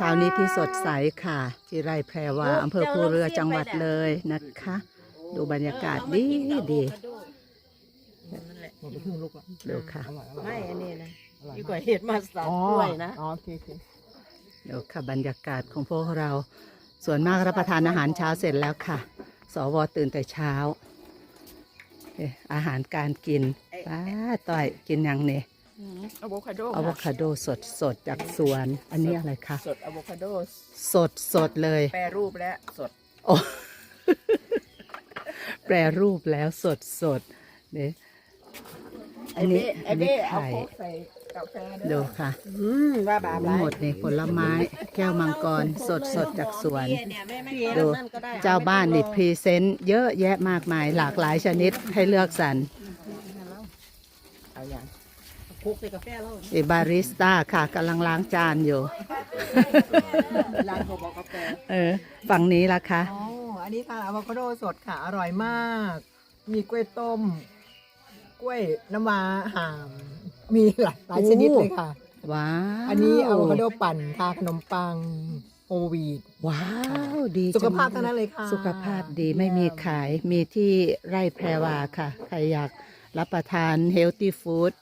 เช้านี้ที่สดใสค่ะ ที่ไร่แพรวาอำเภอภูเรือจังหวัดเลยนะคะ ดูบรรยากาศดีดีหมดไปครึ่งลูกละดูค่ะอร่อยอร่อยไม่อันนี้นะอร่อยดีกมาว่ากเห็ดมาสับอ๋อกล้วยนะอ๋อโอเคโอเคดูค่ะบรรยากาศของพวกเรา ส่วนมากรับประทานอาหารเช้าเสร็จแล้วค่ะ สวตื่นแต่เช้าเอ๊ะอาหารการกินป้าต้อยกินยังเนี่ย อะโวคาโดอะโวคาโดสดสดๆจากสวน อันนี้อะไรคะสดอะโวคาโดสดสดๆเลย แปรรูปและสดโอ้แปรรูปแล้วสดสดๆเนี่ยอันนี้ไออันนี้เบ้เอาไข่โคกใส่กาแฟดูค่ะอืมว่าบาปทั้งหมดในผลไม้แก้วมังกรสดสดๆจากสวนดูเจ้าบ้านนี่พรีเซนต์เยอะแยะมากมายหลากหลายชนิดให้เลือกสรรเอาอย่างคุ กใส่กาแฟแล้วเอบาริสต้าค่ะกำลังล้างจานอยู่ ร้านโคบอกกาแฟเออ ฝั่งนี้ล่ะคะ อ๋ออันนี้ค่ะอะโวคาโดสดค่ะ อร่อยมาก มีกล้วยต้ม กล้วยน้ำว้าห่าม มีหลายหลายชนิดเลยค่ะ ว้าวอันนี้อะโวคาโดปั่นทาขนมปังโฮลวีด ว้าว ดีสุขภาพจัทั้งนั้นเลยค่ะ สุขภาพดีไม่มีขายมีที่ไร่แพรวาค่ะ ใครอยากรับประทานเฮลตี้ฟู้ด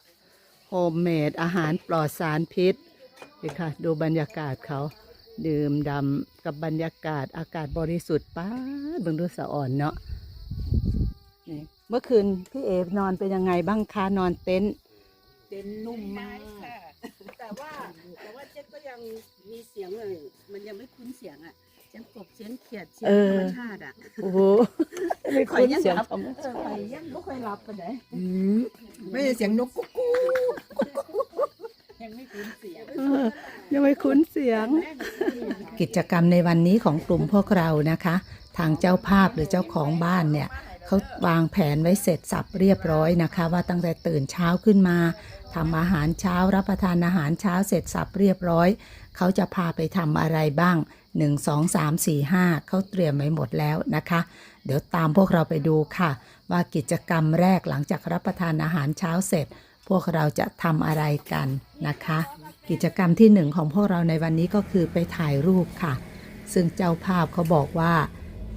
โฮมเมดอาหารปลอดสารพิษนี่ค่ะ ดูบรรยากาศเขาดื่มดำกับบรรยากาศอากาศบริสุทธิ์ป้าดเบิ่งดูสะอ่อนเนาะนี่เมื่อคืนพี่เอนอนเป็นยังไงบ้างคะนอนเต็นท์เต็นนุ่มมากแต่ว่าแต่ว่าเจ๊ก็ยังมีเสียงเลยมันยังไม่คุ้นเสียงอะเสียงกบเสียงเขียดเสียงธรรมชาติอะโอ้โหไม่คุ้นเสียงธรรมเออไปยังไม่ค่อยรับกันไหนอืมไม่ใช่เสียงนกกุ๊กกุ๊ก ยังไม่คุ้นเสียงเออยังไม่คุ้นเสียง กิจกรรมในวันนี้ของกลุ่มพวกเรานะคะ ทางเจ้าภาพหรือเจ้าของบ้านเนี่ยเขาวางแผนไว้เสร็จสับเรียบร้อยนะคะ ว่าตั้งแต่ตื่นเช้าขึ้นมาทำอาหารเช้ารับประทานอาหารเช้าเสร็จสับเรียบร้อย เขาจะพาไปทำอะไรบ้าง 1 2 3 4 5 เขาเตรียมไว้หมดแล้วนะคะ เดี๋ยวตามพวกเราไปดูค่ะ ว่ากิจกรรมแรกหลังจากรับประทานอาหารเช้าเสร็จ พวกเราจะทำอะไรกันนะคะ กิจกรรมที่หนึ่งของพวกเราในวันนี้ก็คือไปถ่ายรูปค่ะ ซึ่งเจ้าภาพเขาบอกว่า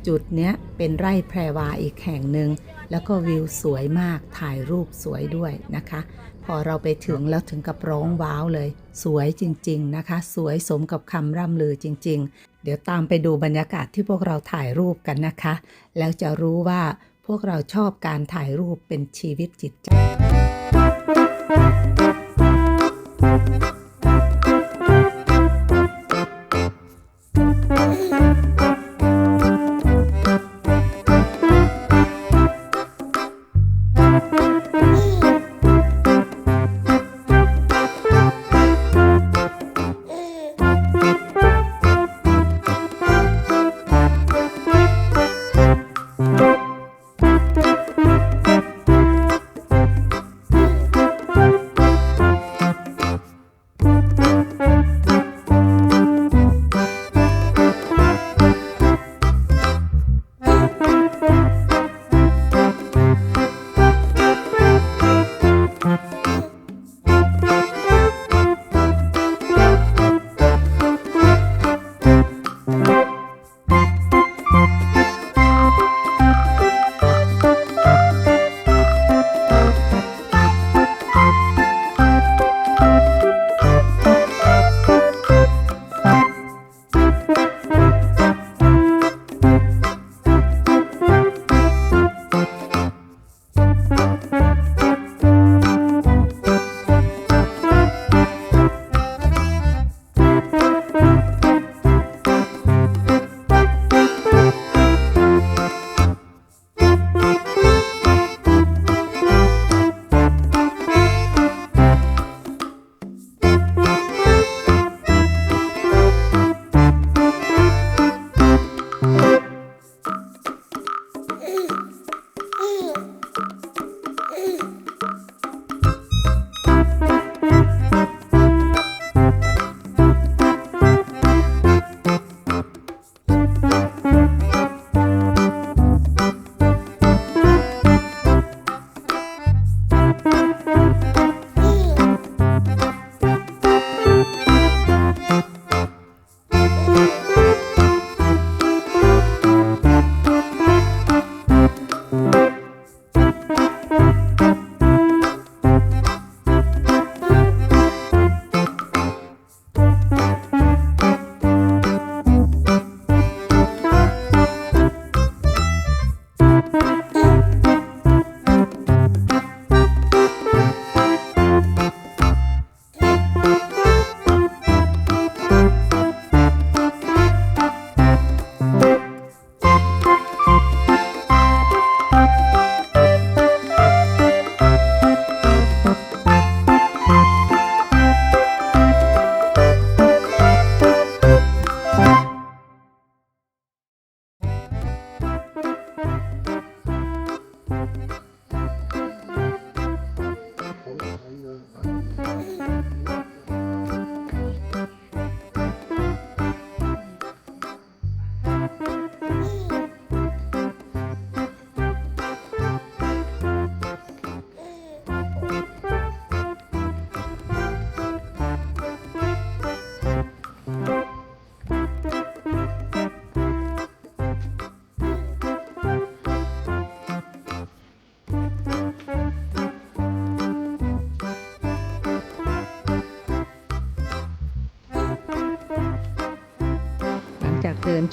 จุดเนี้ยเป็นไร่แพรวาอีกแห่งหนึ่งแล้วก็วิวสวยมากถ่ายรูปสวยด้วยนะคะ พอเราไปถึงแล้วถึงกับร้องว้าวเลย สวยจริง ๆนะคะ สวยสมกับคำร่ำลือจริง ๆ เดี๋ยวตามไปดูบรรยากาศที่พวกเราถ่ายรูปกันนะคะ แล้วจะรู้ว่าพวกเราชอบการถ่ายรูปเป็นชีวิตจิตใจ น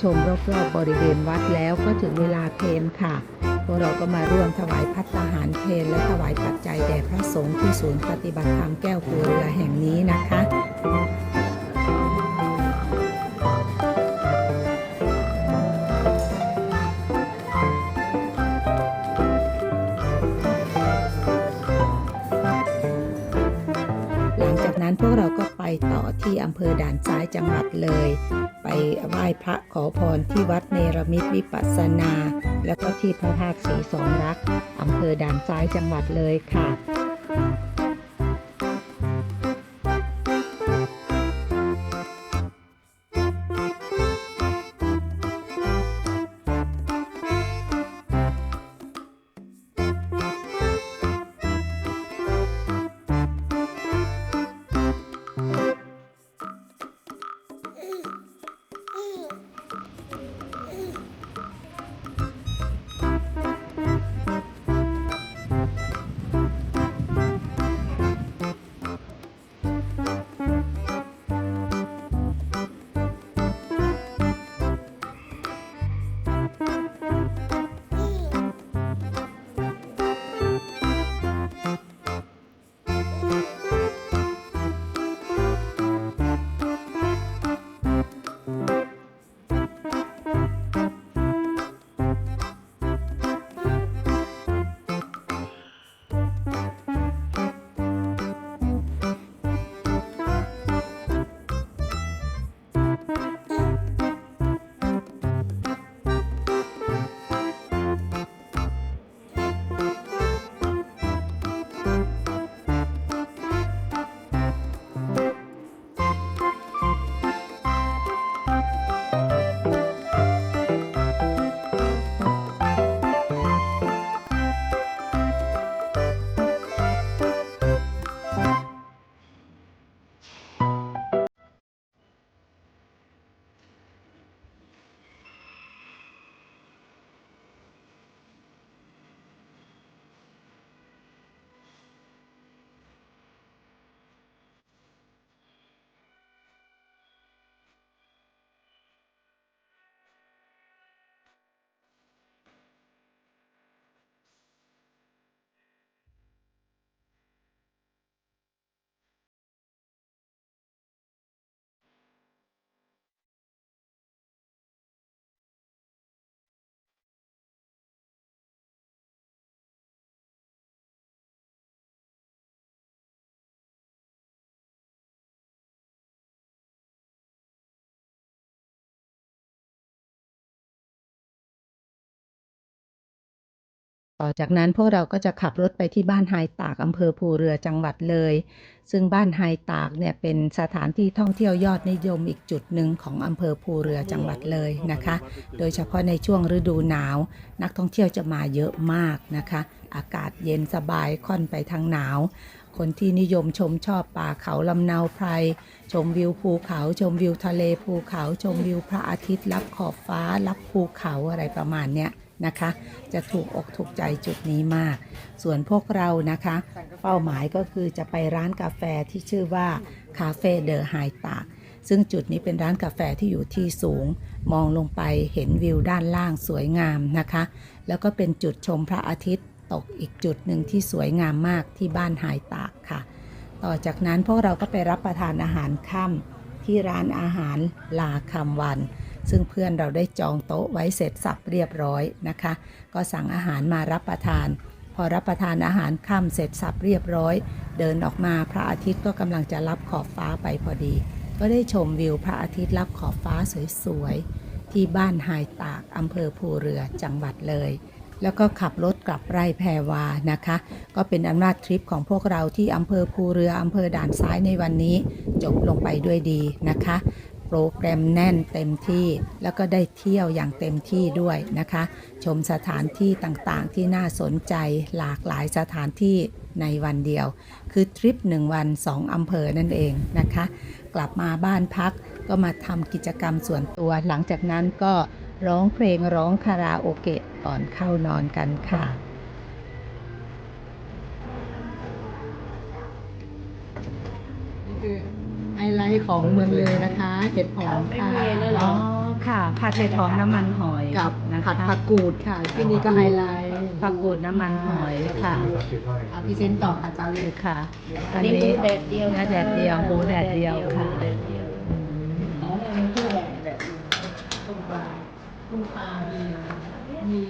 ชมรอบๆบริเวณวัดแล้วก็ถึงเวลาเพนค่ะ พวกเราก็มาร่วมถวายพัฒนาหารเพนและถวายปัจจัยแด่พระสงฆ์ที่ศูนย์ปฏิบัติธรรมแก้วภูเรือแห่งนี้นะคะ ต่อที่อำเภอด่านซ้ายจังหวัดเลย ไปไหว้พระขอพรที่วัดเนรมิตวิปัสสนา แล้วก็ที่พระธาตุศรีสองรักอำเภอด่านซ้ายจังหวัดเลยค่ะ ต่อจากนั้นพวกเราก็จะขับรถไปที่บ้านไฮตากอำเภอภูเรือจังหวัดเลย ซึ่งบ้านไฮตากเนี่ยเป็นสถานที่ท่องเที่ยวยอดนิยมอีกจุดหนึ่งของอำเภอภูเรือจังหวัดเลยนะคะ โดยเฉพาะในช่วงฤดูหนาว นักท่องเที่ยวจะมาเยอะมากนะคะ อากาศเย็นสบายค่อนไปทางหนาว คนที่นิยมชมชอบป่าเขาลำเนาไพร ชมวิวภูเขา ชมวิวทะเลภูเขา ชมวิวพระอาทิตย์รับขอบฟ้ารับภูเขาอะไรประมาณเนี้ย นะคะ จะถูกอกถูกใจจุดนี้มาก ส่วนพวกเรานะคะ เป้าหมายก็คือจะไปร้านกาแฟที่ชื่อว่าคาเฟ่เดอะไฮตากซึ่งจุดนี้เป็นร้านกาแฟที่อยู่ที่สูง มองลงไปเห็นวิวด้านล่างสวยงามนะคะ แล้วก็เป็นจุดชมพระอาทิตย์ตกอีกจุดหนึ่งที่สวยงามมากที่บ้านไฮตากค่ะ ต่อจากนั้นพวกเราก็ไปรับประทานอาหารค่ำที่ร้านอาหารลาคำวัน ซึ่งเพื่อนเราได้จองโต๊ะไว้เสร็จสับเรียบร้อยนะคะ ก็สั่งอาหารมารับประทาน พอรับประทานอาหารค่ำเสร็จสับเรียบร้อย เดินออกมาพระอาทิตย์ก็กำลังจะรับขอบฟ้าไปพอดี ก็ได้ชมวิวพระอาทิตย์รับขอบฟ้าสวยๆที่บ้านไฮตากอำเภอภูเรือจังหวัดเลยแล้วก็ขับรถกลับไร่แพรวานะคะ ก็เป็นอันว่าทริปของพวกเราที่อำเภอภูเรืออำเภอด่านซ้ายในวันนี้ จบลงไปด้วยดีนะคะ โปรแกรมแน่นเต็มที่ แล้วก็ได้เที่ยวอย่างเต็มที่ด้วยนะคะ ชมสถานที่ต่างๆ ที่น่าสนใจหลากหลายสถานที่ในวันเดียว คือทริป 1 วัน 2 อำเภอนั่นเองนะคะ กลับมาบ้านพักก็มาทำกิจกรรมส่วนตัว หลังจากนั้นก็ร้องเพลงร้องคาราโอเกะก่อนเข้านอนกันค่ะ นี่คือไฮไลท์ ของเมืองเลยนะคะ เห็ดหอมค่ะไม่มีแล้วเหรออ๋อค่ะ ผัดเห็ดหอมน้ำมันหอยกับนะคะผัดผักกูดค่ะ ที่นี่ก็ไฮไลท์ผักกูดน้ำมันหอยค่ะเอาพรีเซนต์ต่อค่ะเจ้าเลยค่ะตอนนี่นี้หมูแดดเดียวเนื้อแดดเดียวหมูแดดเดียวค่ะแดดเดียวอืมต้มปลามีมี